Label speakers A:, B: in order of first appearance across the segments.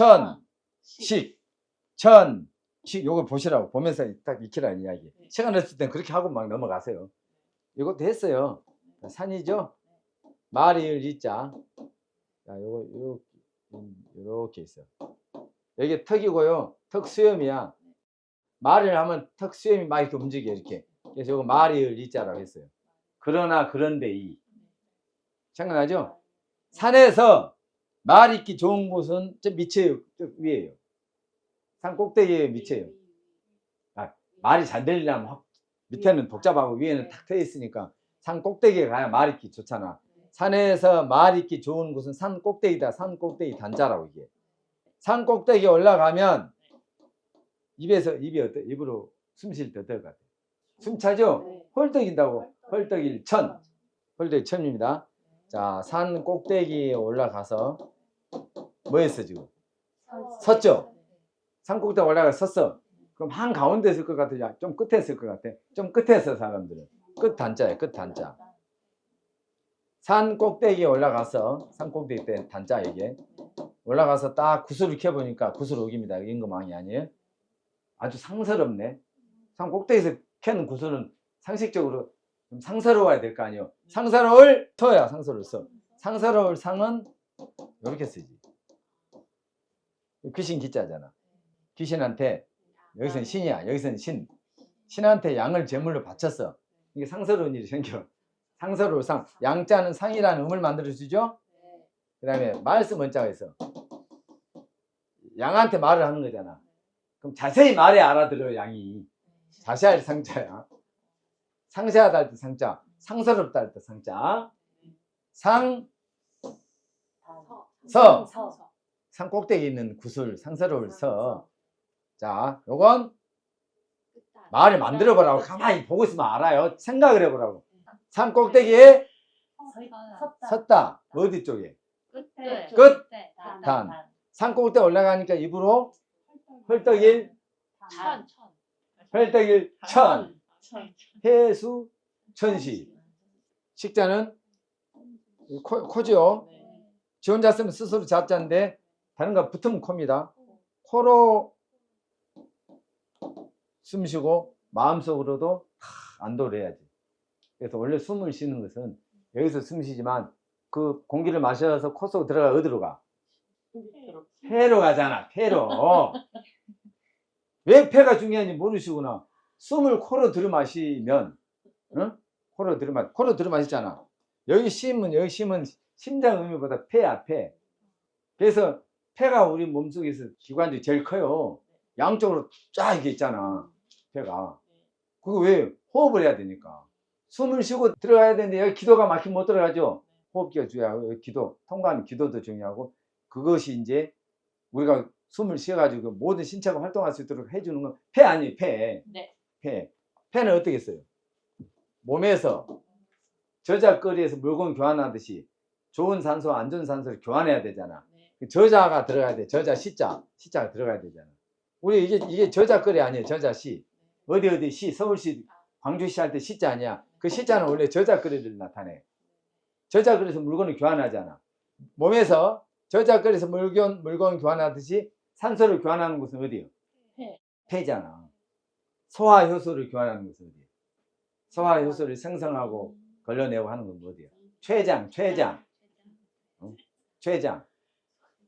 A: 천, 식, 천, 식, 요걸 보시라고 보면서 딱 익히라는 이야기.
B: 네.
A: 시간 없을 땐 그렇게 하고 막 넘어가세요. 이것도 했어요. 산이죠? 말이을 이자. 자, 요거, 요, 음, 요렇게 있어. 여기 턱이고요. 턱 수염이야. 말을 하면 턱 수염이 막 이렇게 움직여, 이렇게. 그래서 요거 말이을 이자라고 했어요. 그러나 그런데 이. 생각나죠? 산에서 말 있기 좋은 곳은 저 밑에요. 저 위에요. 산 꼭대기에 밑에요. 말이 잘 들리려면 확 밑에는 복잡하고 위에는 탁 트여 있으니까 산 꼭대기에 가야 말 있기 좋잖아. 산에서 말 있기 좋은 곳은 산 꼭대기다. 산 꼭대기 단자라고 이게. 산 꼭대기 올라가면 입에서 입이 어때? 입으로 숨 쉴 때 어떨 것 같아? 숨 차죠?
B: 네.
A: 헐떡인다고. 헐떡일 천. 헐떡일 천입니다. 자, 산 꼭대기에 올라가서 뭐 했어 지금? 섰죠? 산 꼭대기 올라가 섰어. 그럼 한 가운데 있을 것 같아? 야, 좀 끝에 있을 것 같아? 좀 끝에 있어 사람들은. 끝 단자야, 끝 단자. 산 꼭대기에 올라가서 산 꼭대기 때 단자 이게 올라가서 딱 구슬을 켜 보니까 구슬 옥입니다. 임금왕이 아니에요? 아주 상스럽네. 산 꼭대기에서 켜는 구슬은 상식적으로 좀 상스러워야 될 거 아니에요. 상스러울 서야 상스러울 서. 상스러울 상은 이렇게 쓰지. 귀신 기자잖아. 귀신한테 여기서는 신이야. 여기서는 신. 신한테 양을 제물로 바쳤어. 이게 상스러운 일이 생겨. 상스러울 상. 양자는 상이라는 음을 만들어주죠. 그 다음에 말씀 원자가 있어. 양한테 말을 하는 거잖아. 그럼 자세히 말해 알아들어요, 양이. 자세할 상자야. 상세하다 할 때 상자. 상스럽다 할 때 상자. 상, 서. 산 꼭대기 있는 구슬, 상스러울 서. 자, 요건 말을 만들어 보라고. 가만히 보고 있으면 알아요. 생각을 해보라고. 산 꼭대기에 섰다. 어디 쪽에?
B: 끝. 단.
A: 단. 산 꼭대기 올라가니까 입으로 헐떡일,
B: 천.
A: 헐떡일 천.
B: 천.
A: 해수 천시. 식자는 코, 코죠. 지 혼자 쓰면 스스로 잡자인데 다른 거 붙으면 코입니다. 코로 숨 쉬고 마음속으로도 하, 안도를 해야지. 그래서 원래 숨을 쉬는 것은 여기서 숨 쉬지만 그 공기를 마셔서 코 속 들어가 어디로 가? 폐로 가잖아. 폐로. 왜 폐가 중요한지 모르시구나. 숨을 코로 들이마시면 응? 코로 들이마 코로 들이마시잖아. 여기 심은 여기 심은 심장 의미보다 폐. 그래서 폐가 우리 몸속에서 기관 중에 제일 커요. 양쪽으로 쫙 이게 있잖아. 폐가. 그거 왜 호흡을 해야 되니까. 숨을 쉬고 들어가야 되는데 여기 기도가 막히면 못 들어가죠. 호흡기가 중요하고 기도 통과하는 기도도 중요하고 그것이 이제 우리가 숨을 쉬어가지고 모든 신체가 활동할 수 있도록 해주는 건 폐 아니에요 폐.
B: 네.
A: 폐. 폐는 어떻게 써요? 몸에서 저작거리에서 물건 교환하듯이 좋은 산소와 안 좋은 산소를 교환해야 되잖아. 그 저자가 들어가야 돼. 저자 시자. 시자가 들어가야 되잖아. 우리 이게 이게 저작거리 아니에요. 저자시. 어디 어디 시 서울시 광주시 할 때 시자 아니야. 그 시자는 원래 저작거리를 나타내. 저작거리에서 물건을 교환하잖아. 몸에서 저작거리에서 물건 물건 교환하듯이 산소를 교환하는 곳은 어디요?
B: 폐.
A: 폐잖아. 소화 효소를 교환하는 곳은 어디요? 소화 효소를 생성하고 걸러내고 하는 건 어디요? 췌장, 췌장, 췌장.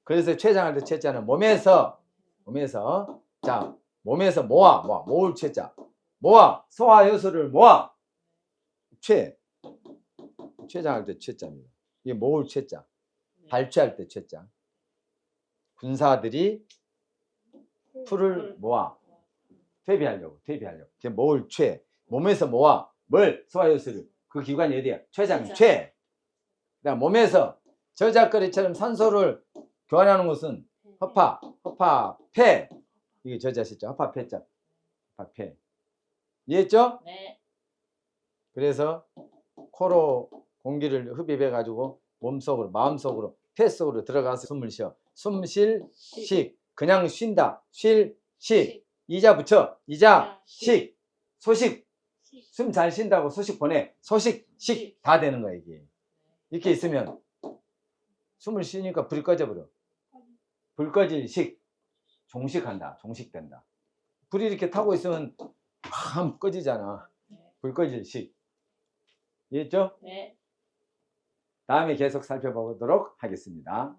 A: 그래서 췌장할 때 췌자는 몸에서 몸에서. 자 몸에서 모아 모아. 모을 췌자. 모아. 소화 효소를 모아. 췌. 췌장할 때 췌자입니다. 이게 모을 췌자. 발췌할 때 췌자. 군사들이 풀을 모아 퇴비하려고 퇴비하려고. 그게 모을 췌 몸에서 모아 뭘 소화효소를 그 기관이 어디야?
B: 췌장.
A: 췌 그다음 몸에서 저작거리처럼 산소를 교환하는 것은 허파 허파 폐. 이게 저자시죠. 허파 폐자. 허파 폐. 이해했죠?
B: 네.
A: 그래서 코로 공기를 흡입해 가지고 몸속으로 마음속으로 폐 속으로 들어가서 숨을 쉬어. 숨 쉴 식. 그냥 쉰다. 쉴식 이자 붙여. 이자 식. 소식. 숨 잘 쉰다고 소식 보내. 소식 식. 다 되는 거야 이게. 이렇게 있으면 숨을 쉬니까 불이 꺼져 버려. 불 꺼질 식. 종식한다. 종식된다. 불이 이렇게 타고 있으면 팍 꺼지잖아.
B: 네.
A: 불 꺼질 식. 이해했죠?
B: 네.
A: 다음에 계속 살펴보도록 하겠습니다